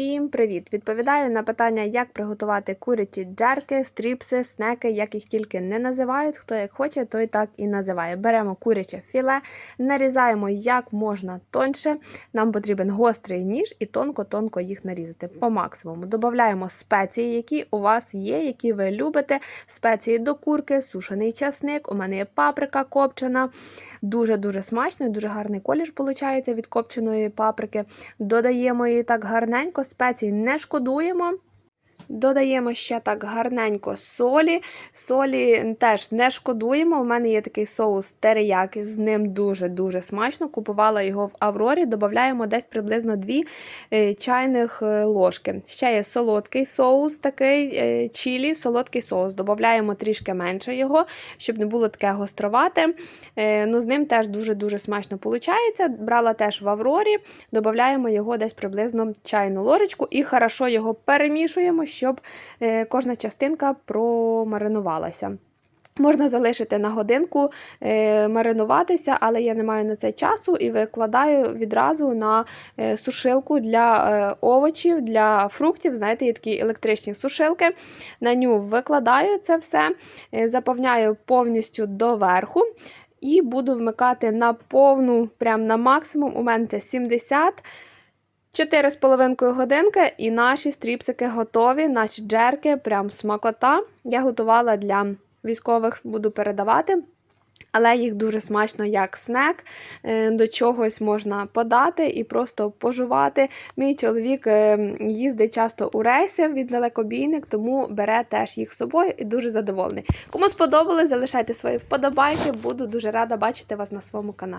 Всім привіт! Відповідаю на питання, як приготувати курячі джерки, стріпси, снеки, як їх тільки не називають. Хто як хоче, той так і називає. Беремо куряче філе, нарізаємо як можна тоньше. Нам потрібен гострий ніж і тонко-тонко їх нарізати по максимуму. Додаємо спеції, які у вас є, які ви любите. Спеції до курки, сушений часник. У мене є паприка копчена. Дуже-дуже смачно дуже гарний колір виходить від копченої паприки. Додаємо її так гарненько, спецій не шкодуємо. Додаємо ще так гарненько солі. Солі теж не шкодуємо. У мене є такий соус терияки, з ним дуже-дуже смачно. Купувала його в Аврорі. Додаємо десь приблизно 2 е, чайних е, ложки. Ще є солодкий соус, такий е, чілі, солодкий соус. Додаємо трішки менше його, щоб не було таке гостровате. Ну, з ним теж дуже-дуже смачно виходить. Брала теж в Аврорі, додаємо його десь приблизно чайну ложечку і хорошо його перемішуємо, щоб е, кожна частинка промаринувалася. Можна залишити на годинку е, маринуватися, але я не маю на це часу і викладаю відразу на е, сушилку для е, овочів, для фруктів. Знаєте, є такі електричні сушилки. На ню викладаю це все, е, заповняю повністю доверху. І буду вмикати на повну, прям на максимум. У мене це 70. 4,5 годинки і наші стріпсики готові, наші джерки, прям смакота. Я готувала для військових, буду передавати. Але їх дуже смачно як снек, е, до чогось можна подати і просто пожувати. Мій чоловік е, їздить часто у рейси від далекобійник, тому бере теж їх з собою і дуже задоволений. Кому сподобалось, залишайте свої вподобайки. Буду дуже рада бачити вас на своєму каналі.